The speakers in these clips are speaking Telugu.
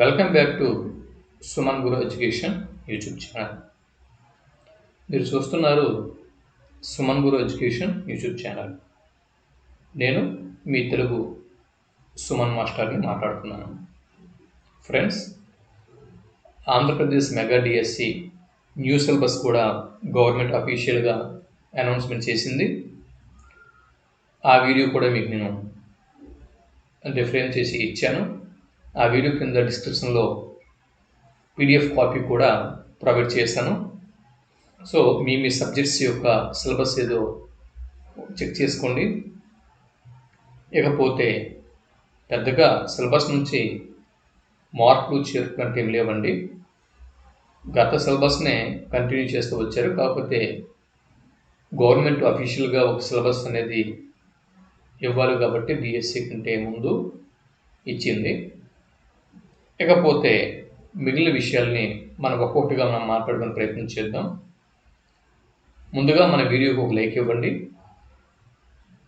Welcome back to Suman Guru education YouTube channel మీరు చూస్తున్నారు Suman Guru education YouTube channel నేను మీ తెలుగు సుమన్ మాస్టర్ని మాట్లాడుతున్నాను. Friends Andhra Pradesh mega DSC new syllabus కూడా గవర్నమెంట్ అఫీషియల్గా అనౌన్స్మెంట్ చేసింది. ఆ వీడియో కూడా మీకు నేను రిఫరెన్స్ చేసి ఇచ్చాను. ఆ వీడియో కింద డిస్క్రిప్షన్లో పీడిఎఫ్ కాపీ కూడా ప్రొవైడ్ చేశాను. సో మీ మీ సబ్జెక్ట్స్ యొక్క సిలబస్ ఏదో చెక్ చేసుకోండి. ఇకపోతే పెద్దగా సిలబస్ నుంచి మార్పులు చేరుకున్నట్టు ఏం లేవండి. గత సిలబస్నే కంటిన్యూ చేస్తూ వచ్చారు. కాకపోతే గవర్నమెంట్ అఫీషియల్గా ఒక సిలబస్ అనేది ఇవ్వాలి కాబట్టి డిఎస్సి కంటే ముందు ఇచ్చింది. ఇకపోతే మిగిలిన విషయాల్ని మనం ఒక్కొక్కటిగా మనం మాట్లాడుకునే ప్రయత్నం చేద్దాం. ముందుగా మన వీడియోకి ఒక లైక్ ఇవ్వండి.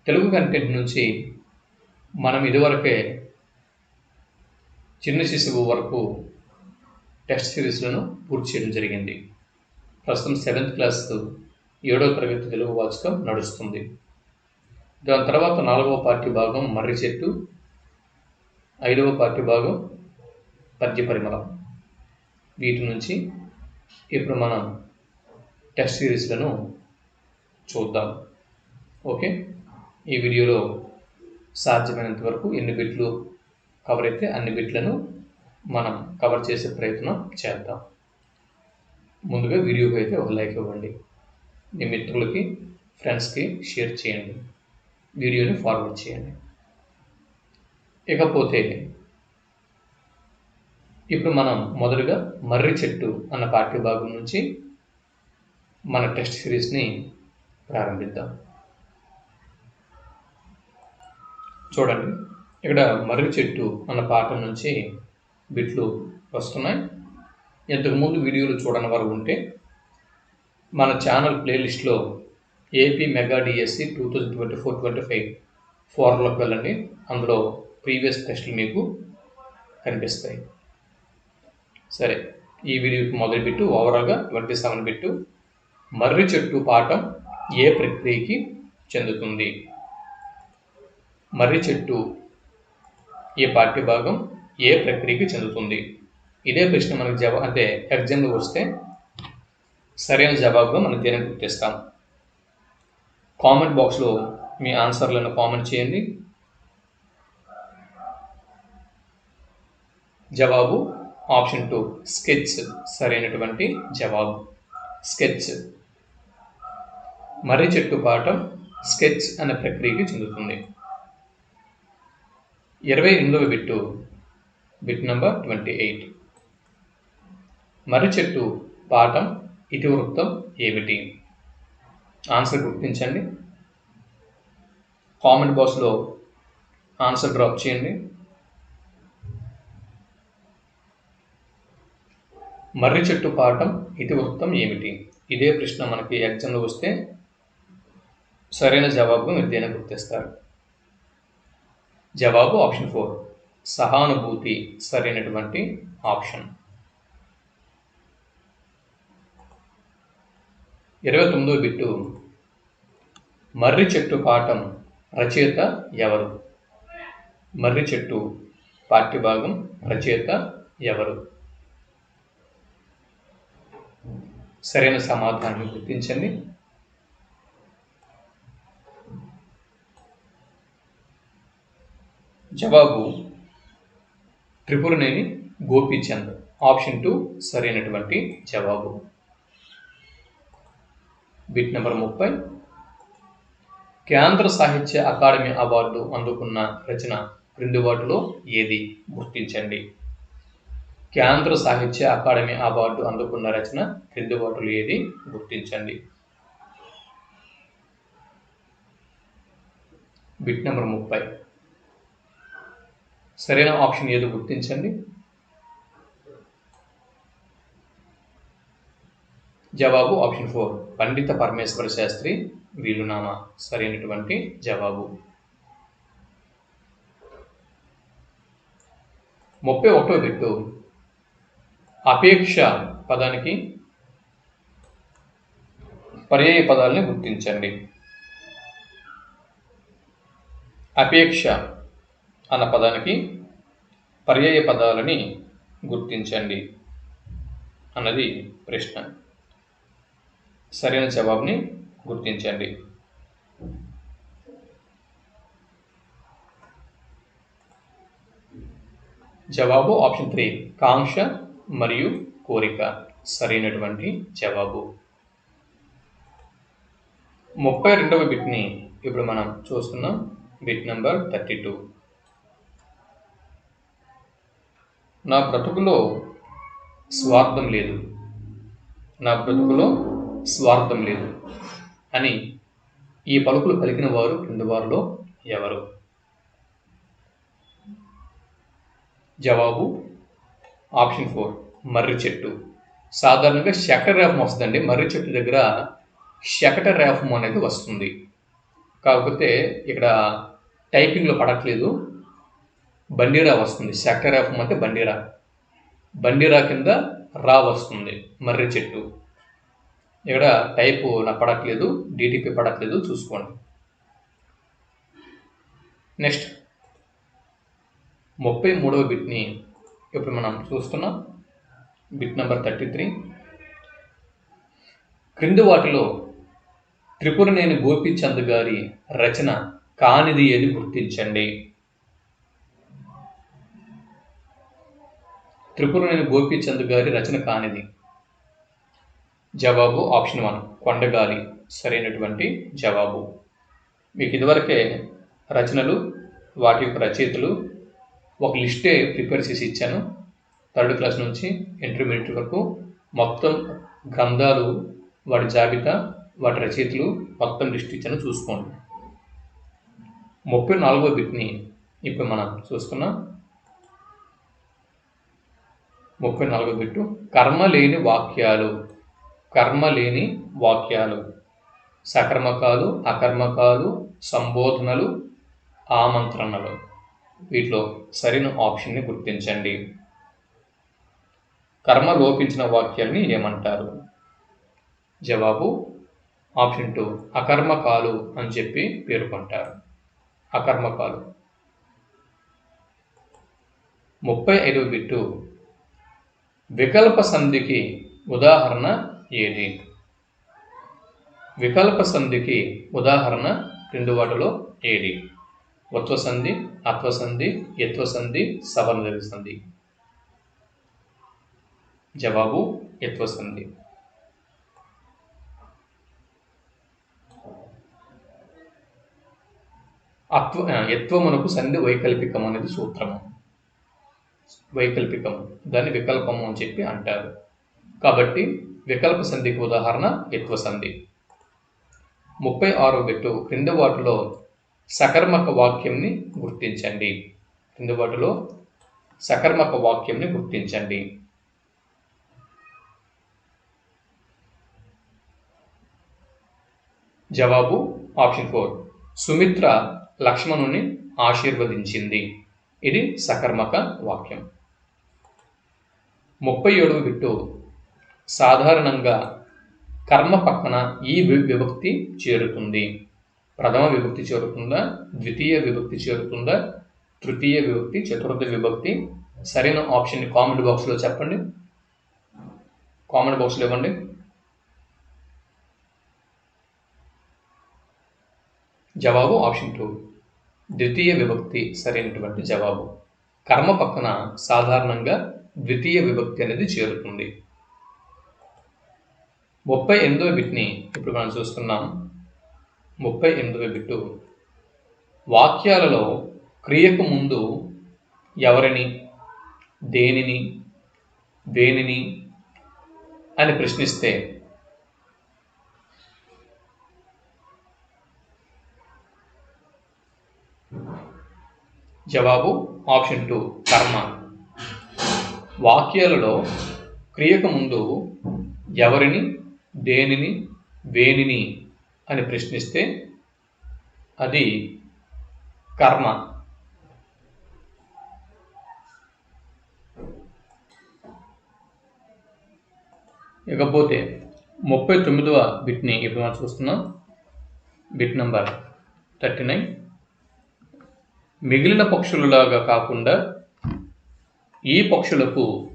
తెలుగు కంటెంట్ నుంచి మనం ఇదివరకే చిన్న శిశువు వరకు టెస్ట్ సిరీస్లను పూర్తి చేయడం జరిగింది. ప్రస్తుతం సెవెంత్ క్లాస్ ఏడో తరగతి తెలుగు వాచకం నడుస్తుంది. దాని తర్వాత నాలుగవ పార్టీ భాగం మర్రి చెట్టు ఐదవ పార్టీ భాగం పద్య పరిమళం. వీటి నుంచి ఇప్పుడు మనం టెస్ట్ సిరీస్లను చూద్దాం. ఓకే? ఈ వీడియోలో సాధ్యమైనంత వరకు ఎన్ని బిట్లు కవర్ అయితే అన్ని బిట్లను మనం కవర్ చేసే ప్రయత్నం చేద్దాం. ముందుగా వీడియోకి అయితే ఒక లైక్ ఇవ్వండి. మీ మిత్రులకి ఫ్రెండ్స్కి షేర్ చేయండి. వీడియోని ఫార్వర్డ్ చేయండి. ఇకపోతే ఇప్పుడు మనం మొదటగా మర్రి చెట్టు అన్న పాఠ్యభాగం నుంచి మన టెస్ట్ సిరీస్ని ప్రారంభిద్దాం. చూడండి ఇక్కడ మర్రి చెట్టు అన్న పాఠం నుంచి బిట్లు వస్తున్నాయి. ఇంతకుముందు వీడియోలు చూడని వారు ఉంటే మన ఛానల్ ప్లేలిస్ట్లో AP mega DSC two thousand twenty four twenty five ఫోర్లోకి వెళ్ళండి. అందులో ప్రీవియస్ టెస్టులు మీకు కనిపిస్తాయి. సరే ఈ వీడియోకి మొదటి బిట్టు ఓవరాల్గా ట్వంటీ సెవెన్ బిట్టు మర్రి చెట్టు పాఠం ఏ ప్రక్రియకి చెందుతుంది? మర్రి చెట్టు ఏ పాఠ్యభాగం ఏ ప్రక్రియకి చెందుతుంది? ఇదే ప్రశ్న మనకు జవా అంటే ఎగ్జామ్లో వస్తే సరైన జవాబుగా మనం దీనిని గుర్తిస్తాం. కామెంట్ బాక్స్లో మీ ఆన్సర్లను కామెంట్ చేయండి. జవాబు ఆప్షన్ టూ స్కెచ్ సరైనటువంటి జవాబు. స్కెచ్. మర్రి చెట్టు పాఠం స్కెచ్ అనే ప్రక్రియకి చెందుతుంది. ఇరవై ఎనిమిదవ bit bit number twenty eight. మర్రి చెట్టు పాఠం ఇతివృత్తం ఏమిటి? ఆన్సర్ గుర్తించండి. కామెంట్ బాక్స్లో ఆన్సర్ డ్రాప్ చేయండి. మర్రి చెట్టు పాఠం ఇతివృత్తం ఏమిటి? ఇదే ప్రశ్న మనకి ఎగ్జామ్లో వస్తే సరైన జవాబు మీరు గుర్తిస్తారు. జవాబు ఆప్షన్ ఫోర్. సహానుభూతి సరైనటువంటి ఆప్షన్. ఇరవై తొమ్మిదో బిట్టు. మర్రి చెట్టు పాఠం రచయిత ఎవరు? మర్రి చెట్టు పాఠ్యభాగం రచయిత ఎవరు? సరైన సమాధానాన్ని గుర్తించండి. జవాబు త్రిపురనేని గోపీచంద్. ఆప్షన్ టూ సరైనటువంటి జవాబు. బిట్ నెంబర్ ముప్పై. కేంద్ర సాహిత్య అకాడమీ అవార్డు అందుకున్న రచన క్రింది వాటిలో ఏది? గుర్తించండి. కేంద్ర సాహిత్య అకాడమీ అవార్డు అందుకున్న రచన క్రింది వాటిలో ఏది? గుర్తించండి. బిట్ నెంబర్ ముప్పై. సరైన ఆప్షన్ ఏదో గుర్తించండి? జవాబు ఆప్షన్ ఫోర్. పండిత పరమేశ్వర శాస్త్రి వీలునామా. సరైనటువంటి జవాబు. ముప్పై ఒకటో బిట్టు. అపేక్ష పదానికి పర్యాయ పదాలని గుర్తించండి. అపేక్ష అన్న పదానికి పర్యాయ పదాలని గుర్తించండి అన్నది ప్రశ్న. సరైన జవాబుని గుర్తించండి. జవాబు ఆప్షన్ త్రీ. కాంక్ష మరియు కోరిక సరైనటువంటి జవాబు. ముప్పై రెండవ బిట్ని ఇప్పుడు మనం చూస్తున్నాం. Bit number thirty two. నా బ్రతుకులో స్వార్థం లేదు. నా బ్రతుకులో స్వార్థం లేదు అని ఈ పలుకులు పలికిన వారు క్రింది వారిలో ఎవరు? జవాబు ఆప్షన్ ఫోర్ మర్రి చెట్టు. సాధారణంగా శకట రేఫం వస్తుందండి మర్రి చెట్టు దగ్గర శకట రేఫం అనేది వస్తుంది. కాకపోతే ఇక్కడ టైపింగ్లో పడట్లేదు. బండీరా వస్తుంది. శకట రేఫం అంటే బండీరా. బండీరా కింద రా వస్తుంది. మర్రి చెట్టు. ఇక్కడ టైపు నా పడట్లేదు. డిటిపి పడట్లేదు. చూసుకోండి. నెక్స్ట్ ముప్పై మూడవ బిట్ని ఇప్పుడు మనం చూస్తున్నాం బిట్ నెంబర్ థర్టీ త్రీ క్రింది వాటిలో త్రిపురనేని గోపీచంద్ గారి రచన కానిది ఏది గుర్తించండి? త్రిపురనేని గోపీచంద్ గారి రచన కానిది. జవాబు ఆప్షన్ వన్ కొండగాలి. సరైనటువంటి జవాబు. మీకు ఇదివరకే రచనలు వాటి యొక్క రచయితలు ఒక లిస్టే ప్రిపేర్ చేసి ఇచ్చాను. థర్డ్ క్లాస్ నుంచి ఇంటర్మీడియట్ వరకు మొత్తం గ్రంథాలు వాటి జాబితా వాటి రచయితలు మొత్తం లిస్ట్ ఇచ్చాను. చూసుకోండి. ముప్పై నాలుగో బిట్ని ఇప్పుడు మనం చూసుకున్నాం. ముప్పై నాలుగో బిట్టు కర్మ లేని వాక్యాలు కర్మ లేని వాక్యాలు సకర్మకాలు అకర్మకాలు సంబోధనలు ఆమంత్రణలు. వీటిలో సరైన ఆప్షన్ని గుర్తించండి. కర్మ లోపించిన వాక్యాల్ని ఏమంటారు? జవాబు ఆప్షన్ టూ అకర్మకాలు అని చెప్పి పేర్కొంటారు. అకర్మకాలు. ముప్పై ఐదు బిట్టు వికల్ప సంధికి ఉదాహరణ ఏది? వికల్ప సంధికి ఉదాహరణ క్రింది వాటిలో ఏది? ఉత్వసంధి అత్వసంధి యత్వసంధి సవర్ణ సంధి జవాబు యత్వసంధి. అత్వ యత్వమునకు సంధి వైకల్పికం అనేది సూత్రము. వైకల్పికము. దాన్ని వికల్పము అని చెప్పి అంటారు. కాబట్టి వికల్ప సంధికి ఉదాహరణ యత్వ సంధి ముప్పై ఆరో బిట్టు క్రింద వాటిలో సకర్మక వాక్యంని గుర్తించండి. అందుబాటులో సకర్మక వాక్యంని గుర్తించండి. జవాబు ఆప్షన్ ఫోర్. సుమిత్ర లక్ష్మణుని ఆశీర్వదించింది. ఇది సకర్మక వాక్యం. ముప్పై ఏడు బిట్టు. సాధారణంగా కర్మ పక్కన ఈ వి- విభక్తి చేరుతుంది. ప్రథమ విభక్తి చేరుతుందా ద్వితీయ విభక్తి చేరుతుందా తృతీయ విభక్తి చతుర్థ విభక్తి? సరైన ఆప్షన్ని కామెంట్ బాక్స్లో చెప్పండి. కామెంట్ బాక్స్లో ఇవ్వండి. జవాబు ఆప్షన్ టూ ద్వితీయ విభక్తి సరైనటువంటి జవాబు. కర్మ పక్కన సాధారణంగా ద్వితీయ విభక్తి అనేది చేరుతుంది. ముప్పై ఎనిమిదో బిట్ని ఇప్పుడు మనం చూస్తున్నాం. ముప్పై ఎనిమిదవ బిట్టు. వాక్యాలలో క్రియకు ముందు ఎవరిని దేనిని దేనిని అని ప్రశ్నిస్తే జవాబు ఆప్షన్ టూ కర్మ. వాక్యాలలో క్రియకు ముందు ఎవరిని దేనిని వేనిని అని ప్రశ్నిస్తే అది కర్మ. ఇకపోతే ముప్పై తొమ్మిదవ బిట్ని ఇప్పుడు మనం చూస్తున్నాం. Bit number thirty nine. మిగిలిన పక్షులలాగా కాకుండా ఈ పక్షులకు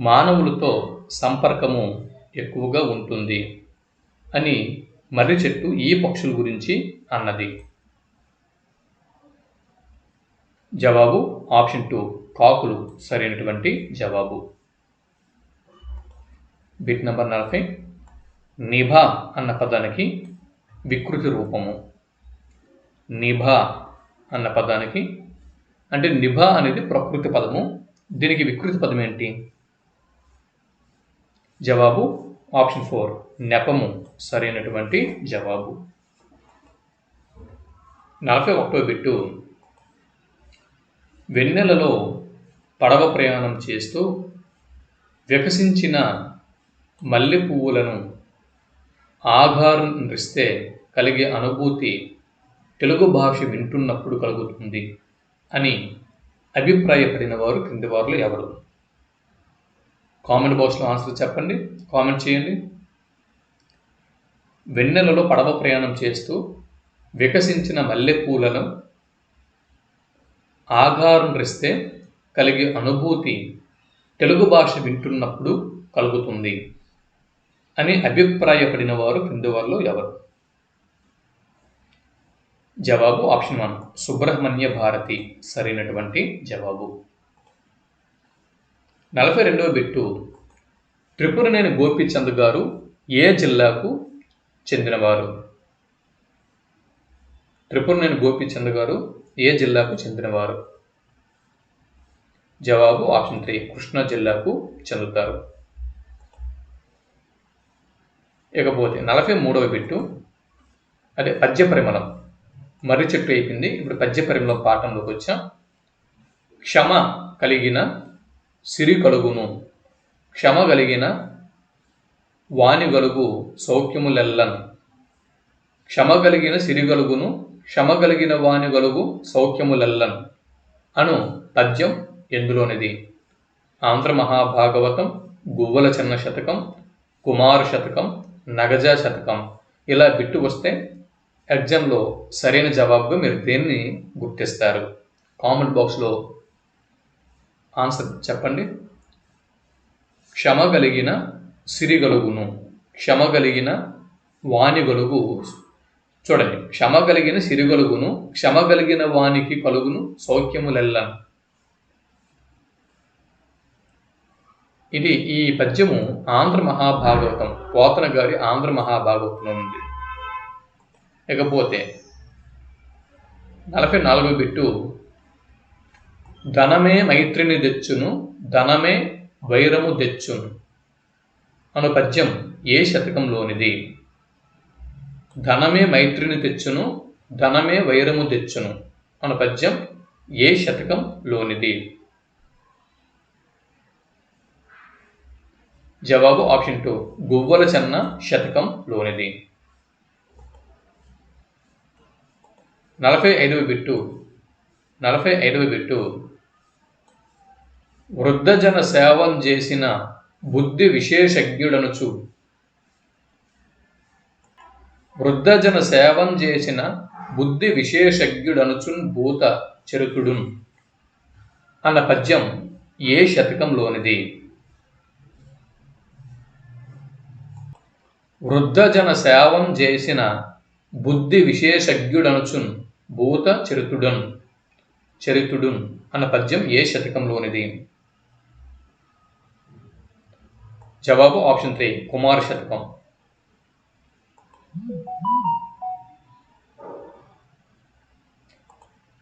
మానవులతో సంపర్కము ఎక్కువగా ఉంటుంది అని మర్రి చెట్టు ఈ పక్షుల గురించి అన్నది. జవాబు ఆప్షన్ టూ కాకులు సరైనటువంటి జవాబు. బిట్ నంబర్ నలభై నిభ అన్న పదానికి వికృతి రూపము. నిభ అన్న పదానికి అంటే నిభ అనేది ప్రకృతి పదము. దీనికి వికృతి పదం ఏంటి? జవాబు ఆప్షన్ ఫోర్ నెపము సరైనటువంటి జవాబు. నలభై ఒకటో బిట్టు వెన్నెలలో పడవ ప్రయాణం చేస్తూ వికసించిన మల్లె పువ్వులను ఆఘారిస్తే కలిగే అనుభూతి తెలుగు భాష వింటున్నప్పుడు కలుగుతుంది అని అభిప్రాయపడిన వారు క్రింది వారు ఎవరు? కామెంట్ బాక్స్లో ఆన్సర్ చెప్పండి కామెంట్ చేయండి. వెన్నెలలో పడవ ప్రయాణం చేస్తూ వికసించిన మల్లెపూలను ఆఘారిస్తే కలిగే అనుభూతి తెలుగు భాష వింటున్నప్పుడు కలుగుతుంది అని అభిప్రాయపడిన వారు క్రింది వారిలో ఎవరు? జవాబు ఆప్షన్ వన్ సుబ్రహ్మణ్య భారతి. సరైనటువంటి జవాబు. నలభై రెండవ బిట్టు. త్రిపురనేని గోపీచంద్ గారు ఏ జిల్లాకు చెందినవారు? త్రిపురనేని గోపీచంద్ గారు ఏ జిల్లాకు చెందినవారు? జవాబు ఆప్షన్ త్రీ కృష్ణా జిల్లాకు చెందుతారు. ఇకపోతే నలభై మూడవ బిట్టు అదే పద్య పరిమళం. మర్రి చెట్టు అయిపోయింది. ఇప్పుడు పద్య పరిమళం పాఠంలోకి వచ్చాం. క్షమ కలిగిన సిరి కలుగును క్షమ కలిగిన వాణి గలుగు సౌఖ్యములెల్లను. క్షమ కలిగిన సిరిగలుగును క్షమ కలిగిన వాణి గలుగు సౌఖ్యములెల్లను. అను పద్యం ఎందులోనిది? ఆంధ్ర మహాభాగవతం గువ్వల చిన్న శతకం కుమార శతకం నగజ శతకం ఇలా బిట్టు వస్తే ఎగ్జామ్లో సరైన జవాబుగా మీరు దేన్ని గుర్తిస్తారు? కామెంట్ బాక్స్లో ఆన్సర్ చెప్పండి. క్షమ కలిగిన సిరిగలుగును క్షమ కలిగిన వాణి గలుగు. చూడండి క్షమ కలిగిన సిరిగలుగును క్షమ కలిగిన వానికి కలుగును సౌఖ్యములెల్ల. ఇది ఈ పద్యము ఆంధ్ర మహాభాగవతం పోతన గారి ఆంధ్ర మహాభాగవతంలో ఉంది. ఇకపోతే నలభై నాలుగో బిట్టు ధనమే మైత్రిని తెచ్చును ధనమే వైరము తెచ్చును. అను పద్యం ఏ శతకంలోనిది? ధనమే మైత్రిని తెచ్చును ధనమే వైరము తెచ్చును. అను పద్యం ఏ శతకంలోనిది? జవాబు ఆప్షన్ టూ గువ్వల చెన్న శతకం లోనిది నలభై ఐదవ బిట్టు నలభై ఐదవ బిట్టు వృద్ధజన సేవం చేసిన బుద్ధి విశేషజ్ఞుడనుచు వృద్ధజన సేవం చేసిన బుద్ధి విశేషజ్ఞుడనుచున్ భూత చరుతుడున్ అన్న పద్యం ఏ శతకంలోనిది? వృద్ధజన సేవం చేసిన బుద్ధి విశేషజ్ఞుడనుచున్ భూత చరితుడన్ చరితుడున్ అన్న పద్యం ఏ శతకంలోనిది? జవాబు ఆప్షన్ త్రీ కుమార శతకం.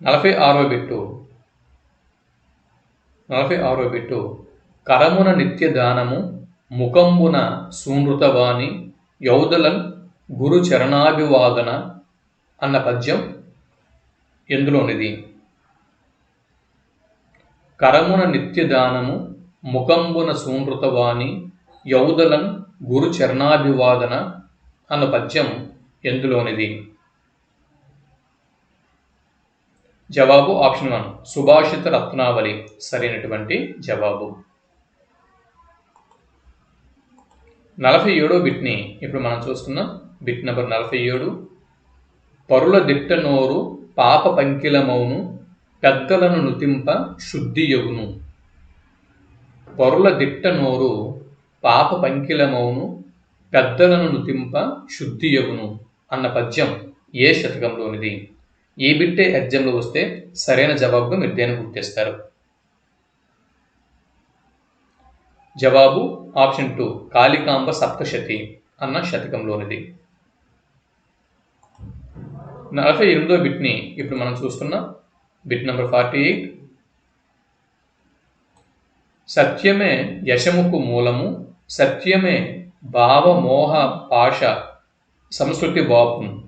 నలభై ఆరో బిట్టు. నలభై ఆరో బిట్టు. కరమున నిత్య దానము ముఖంబున సూనృతవాణి యౌదలన్ గురు చరణాభివాదన అన్న పద్యం ఎందులోనిది? కరమున నిత్య దానము ముఖంబున సూనృతవాణి యౌదలన్ గురు చరణాభివాదన అన్న పద్యం ఎందులోనిది? జవాబు ఆప్షన్ వన్. సుభాషిత రత్నావళి సరైనటువంటి జవాబు. నలభై ఏడో బిట్ని ఇప్పుడు మనం చూస్తున్నాం. బిట్ నెంబర్ నలభై ఏడు పరుల దిట్ట నోరు పాప పంకిలమౌను పెద్దలను నుతింప శుద్ధియగును పరుల దిట్ట నోరు పాప పంకిలమౌను పెద్దలను నుతింప శుద్ధియగును అన్న పద్యం ఏ శతకంలోనిది? ఏ బిట్టే ఎగ్జామ్లో వస్తే సరైన జవాబుగా మీరు దేని గుర్తిస్తారు జవాబు ఆప్షన్ టూ కాళికాంబ సప్తశతి అన్న శతకంలోనిది. నలభై ఎనిమిదో బిట్ని ఇప్పుడు మనం చూస్తున్నాం బిట్ నెంబర్ ఫార్టీ ఎయిట్. సత్యమే యశముకు మూలము సత్యమే భావమోహ పాష సంస్కృతి బాపును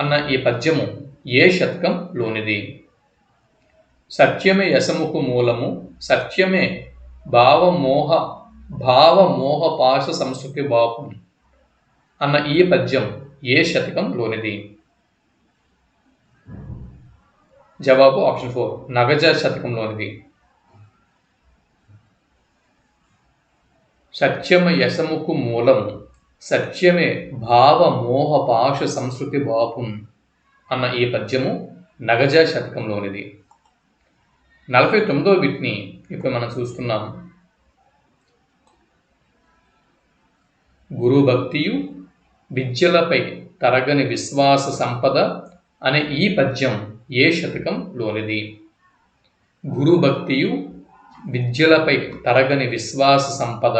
అన్న ఈ పద్యము ఏ శతకం లోనిది? సత్యమే యశముకు మూలము సత్యమే భావమోహ భావమోహ పాశ సంస్కృతి బాపును అన్న ఈ పద్యం ఏ శతకం లోనిది? జవాబు ఆప్షన్ ఫోర్ నగజ శతకంలోనిది సత్యము యశముకు మూలము సత్యమే భావ మోహ పాశ సంస్కృతి బాపున్ అన్న ఈ పద్యము నగజ శతకంలోనిది. నలభై తొమ్మిదో బిట్ని ఇప్పుడు మనం చూస్తున్నాం. గురుభక్తియు విద్యలపై తరగని విశ్వాస సంపద అనే ఈ పద్యం ఏ శతకంలోనిది? గురుభక్తియు విద్యలపై తరగని విశ్వాస సంపద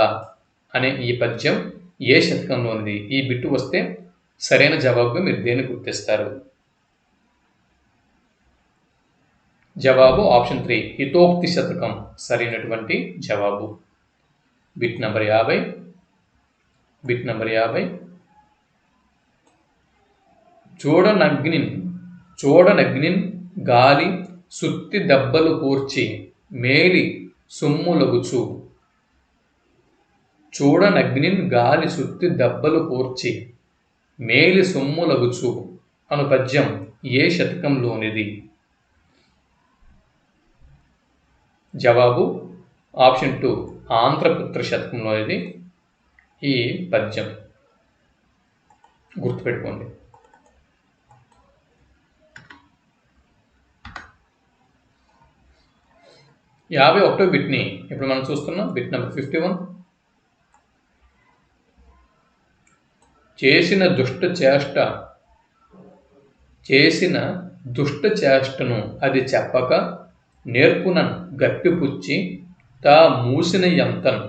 అనే ఈ పద్యం ఏ శతకంలోనిది? ఈ బిట్టు వస్తే సరైన జవాబుగా మీరు దేన్ని గుర్తిస్తారు? జవాబు ఆప్షన్ త్రీ హితోక్తి శతకం సరైనటువంటి జవాబు. బిట్ నంబర్ యాభై బిట్ నంబర్ యాభై. చూడనగ్నిన్ చూడనగ్నిన్ గాలి సుత్తి దెబ్బలు కూర్చి మేలి సొమ్ములగుచు. చూడనగ్నిన్ గాలి సుత్తి దెబ్బలు కూర్చి మేలి సొమ్ములగుచు అను పద్యం ఏ శతకంలోనిది? జవాబు ఆప్షన్ టూ ఆంధ్రపుత్ర శతకంలోనిది ఈ పద్యం. గుర్తుపెట్టుకోండి. యాభై ఒకటో బిట్ని ఇప్పుడు మనం చూస్తున్నాం. Bit number fifty one. చేసిన దుష్ట చేష్ట. చేసిన దుష్ట చేష్టను అది చెప్పక నేర్పున గట్టిపుచ్చి తా మూసిన ఎంతన్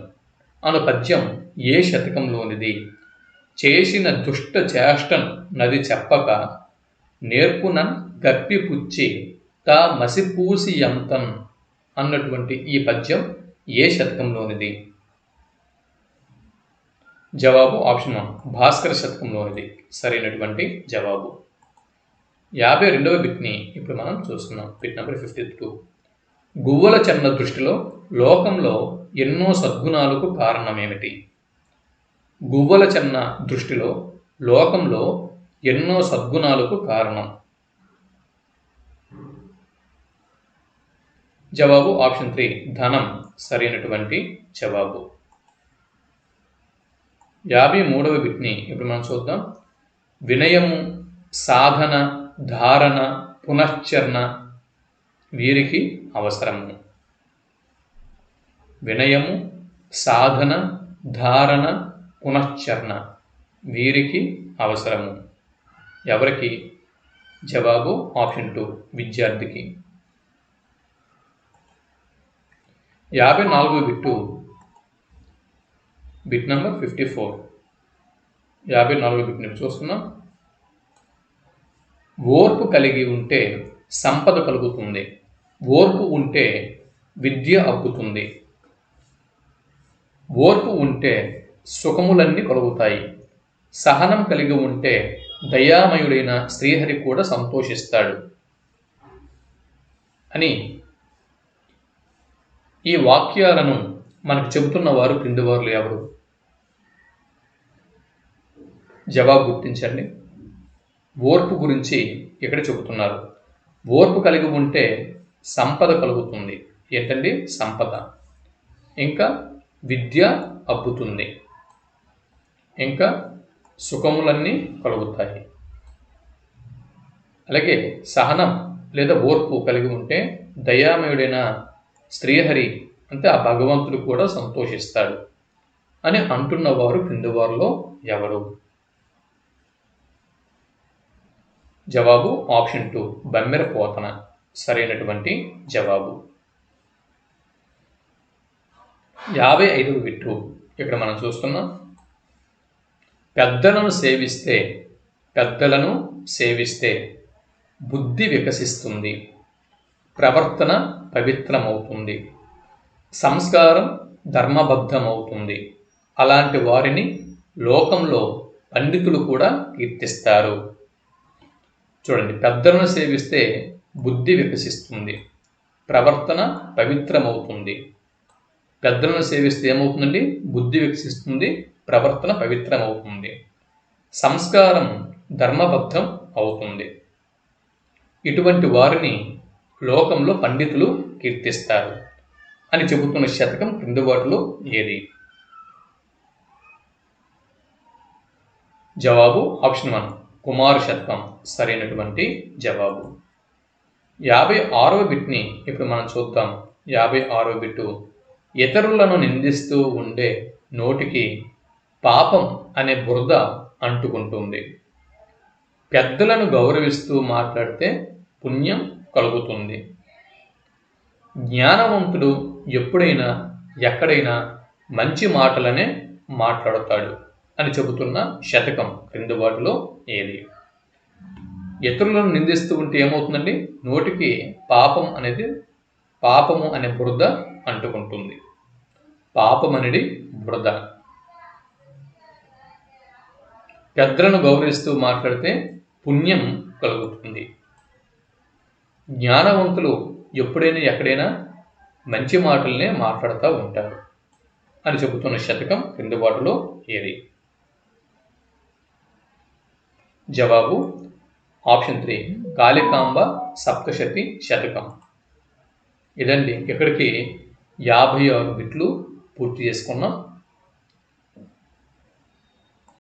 అను పద్యం ఏ శతకంలోనిది? చేసిన దుష్ట చేష్టను నది చెప్పక నేర్పున గప్పిపుచ్చి తా మసిపూసి ఎంతన్ అన్నటువంటి ఈ పద్యం ఏ శతకంలోనిది? జవాబు ఆప్షన్ వన్ భాస్కర శతకంలోనిది. సరైనటువంటి జవాబు. యాభై రెండవ బిట్ని ఇప్పుడు మనం చూస్తున్నాం. Bit number fifty two. గువ్వల చెన్న దృష్టిలో లోకంలో ఎన్నో సద్గుణాలకు కారణమేమిటి? గువ్వల చెన్న దృష్టిలో లోకంలో ఎన్నో సద్గుణాలకు కారణం? జవాబు ఆప్షన్ త్రీ ధనం సరైనటువంటి జవాబు. యాభై మూడవ బిట్ని ఇప్పుడు మనం చూద్దాం. వినయము సాధన ధారణ పునశ్చరణ వీరికి అవసరము వినయము సాధన ధారణ పునశ్చరణ వీరికి అవసరము. ఎవరికి? జవాబు ఆప్షన్ టూ విద్యార్థికి. యాభై నాలుగు bit. Bit number fifty four. యాభై నాలుగో నేను చూస్తున్నాం. ఓర్పు కలిగి ఉంటే సంపద కలుగుతుంది. ఓర్పు ఉంటే విద్య అబ్బుతుంది. ఓర్పు ఉంటే సుఖములన్నీ కలుగుతాయి. సహనం కలిగి ఉంటే దయామయుడైన శ్రీహరి కూడా సంతోషిస్తాడు. అని ఈ వాక్యాలను మనకు చెబుతున్న వారు క్రిందివారులు ఎవరు? జవాబు గుర్తించండి. ఓర్పు గురించి ఇక్కడ చెబుతున్నారు. ఓర్పు కలిగి ఉంటే సంపద కలుగుతుంది. ఏంటండి? సంపద. ఇంకా విద్య అబ్బుతుంది. ఇంకా సుఖములన్నీ కలుగుతాయి. అలాగే సహనం లేదా ఓర్పు కలిగి ఉంటే దయామయుడైన శ్రీహరి అంటే ఆ భగవంతుడు కూడా సంతోషిస్తాడు అని అంటున్నవారు క్రింది వారిలో ఎవరు? జవాబు ఆప్షన్ టూ బమ్మెర పోతన సరైనటువంటి జవాబు. యాభై ఐదు విట్టు. ఇక్కడ మనం చూస్తున్నాం. పెద్దలను సేవిస్తే పెద్దలను సేవిస్తే బుద్ధి వికసిస్తుంది. ప్రవర్తన పవిత్రమవుతుంది. సంస్కారం ధర్మబద్ధమవుతుంది. అలాంటి వారిని లోకంలో పండితులు కూడా కీర్తిస్తారు. చూడండి పెద్దలను సేవిస్తే బుద్ధి వికసిస్తుంది. ప్రవర్తన పవిత్రమవుతుంది. పెద్దలను సేవిస్తే ఏమవుతుందండి? బుద్ధి వికసిస్తుంది ప్రవర్తన పవిత్రమవుతుంది. సంస్కారం ధర్మబద్ధం అవుతుంది. ఇటువంటి వారిని లోకంలో పండితులు కీర్తిస్తారు అని చెబుతున్న శతకం క్రిందుబాటులో ఏది? జవాబు ఆప్షన్ వన్ కుమారు శతకం. సరైనటువంటి జవాబు. యాభై ఆరవ బిట్ని ఇప్పుడు మనం చూద్దాం. యాభై ఆరవ బిట్టు ఇతరులను నిందిస్తూ ఉండే నోటికి పాపం అనే బురద అంటుకుంటుంది. పెద్దలను గౌరవిస్తూ మాట్లాడితే పుణ్యం కలుగుతుంది. జ్ఞానవంతుడు ఎప్పుడైనా ఎక్కడైనా మంచి మాటలనే మాట్లాడతాడు అని చెబుతున్న శతకం క్రింది వాటిలో ఏది? ఇతరులను నిందిస్తూ ఉంటే ఏమవుతుందండి? నోటికి పాపం అనేది పాపము అనే బురద అంటుకుంటుంది. పాపం అనేది బురద. పెద్దలను గౌరవిస్తూ మాట్లాడితే పుణ్యం కలుగుతుంది. జ్ఞానవంతులు ఎప్పుడైనా ఎక్కడైనా మంచి మాటలనే మాట్లాడుతూ ఉంటారు అని చెబుతున్న శతకం క్రింది వాటిలో ఏది? జవాబు ఆప్షన్ త్రీ కాళికాంబ సప్తశతి శతకం. ఇదండి ఇక్కడికి యాభై ఆరు బిట్లు పూర్తి చేసుకున్నాం.